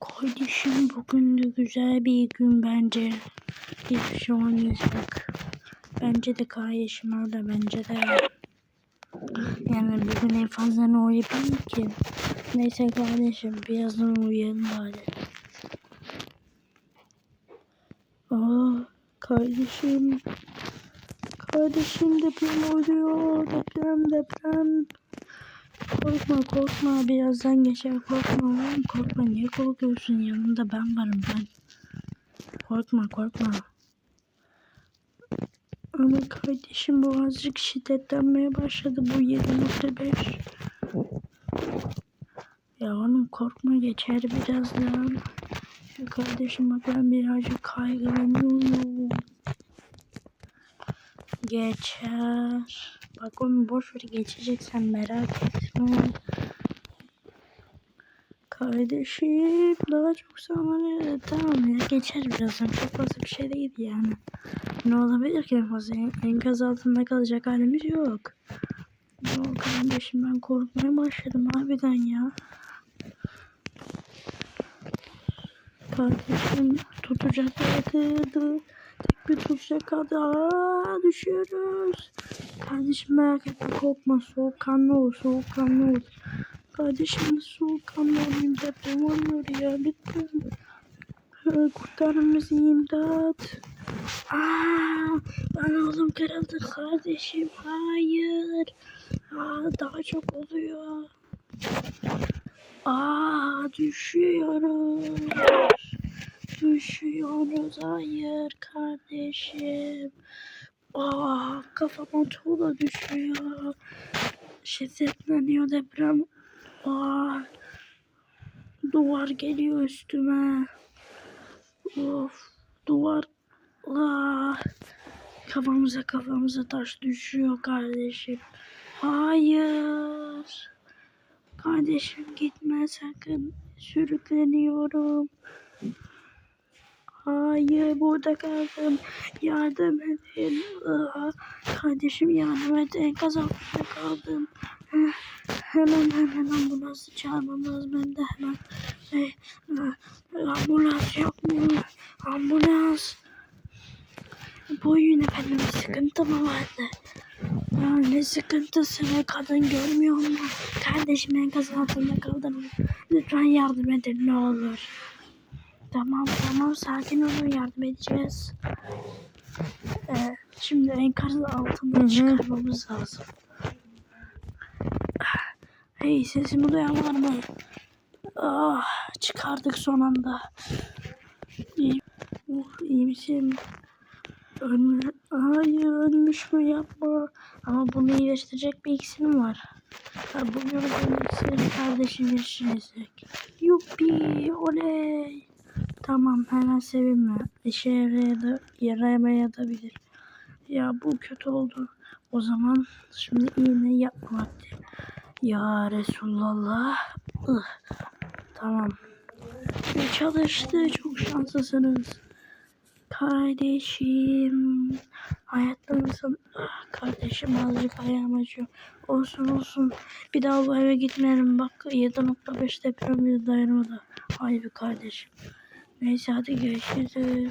Kardeşim bugün de güzel bir gün bence. Hiçbir şey olmayacak. Bence de kardeşim öyle bence de. Yani bugün en fazla ne olabilir ki? Neyse kardeşim birazdan uyuyalım bari. Aa kardeşim. Kardeşim deprem oluyor. Deprem deprem. Korkma korkma birazdan geçer korkma oğlum korkma niye korkuyorsun yanında ben varım ben. Korkma korkma. Ama kardeşim bu azıcık şiddetlenmeye başladı bu 7.5. Ya oğlum korkma geçer birazdan. Şu kardeşim bak ben birazcık kaygılanıyorum. Geçer. Bak onu boş ver geçecek sen merak etme. Kardeşim daha çok zaman tamam ya geçer birazdan çok fazla bir şey değil yani. Ne olabilir ki fazla enkaz altında kalacak halimiz yok. Yok kardeşim ben korkmaya başladım harbiden ya. Kardeşim tutacak yatırdı. Kaldı. Aa, düşüyoruz. Kardeşim merak etme korkma soğukkanlı ol soğukkanlı ol. Kardeşim soğukkanlı olayım deprem oluyor ya lütfen. Ee, Kurtarın bizi imdat. Aa, ben oğlum kırıldı kardeşim. Hayır. Aa, daha çok oluyor. Aa, düşüyoruz. Düşüyoruz. Hayır kardeşim. Aa, kafama tuğla düşüyor. Şiddetleniyor deprem. Aa, duvar geliyor üstüme. Of, duvar. Aa, kafamıza kafamıza taş düşüyor kardeşim. Hayır. Kardeşim gitme sakın. Sürükleniyorum. Hayır burada kaldım. Yardım edin. Aa, kardeşim yardım et. Enkaz altında kaldım. Heh, Hemen hemen ambulansı çağırmam lazım. Ben de hemen. Eh, ambulans yok mu? Ambulans. Buyurun efendim sıkıntı mı vardı? Ya ne sıkıntısı be kadın görmüyor mu? Kardeşim enkaz altında kaldım. Lütfen yardım edin ne olur. Tamam tamam sakin olun yardım edeceğiz. Ee, şimdi enkaz altından çıkarmamız lazım. Hey sesimi duyan var mı? Ah çıkardık son anda. İyi, oh, iyi misin? Ölmüş, hayır ölmüş mü yapma. Ama bunu iyileştirecek bir iksirim var. Ha, bu yolun iksiri kardeşim yaşayacak. Yuppi oley. Tamam hemen sevinme. İşe yaraya yarayamayabilir. Ya bu kötü oldu. O zaman şimdi iğne yapma vakti. Ya Resulallah. Ih. Tamam. Çalıştı. Çok şanslısınız. Kardeşim. Hayatta mısın? Ah, kardeşim azıcık ayağım acıyor. Olsun olsun. Bir daha bu eve gitmeyelim. Bak 7.5 deprem bir dayanmadı. Hay be kardeşim. 没啥的游戏是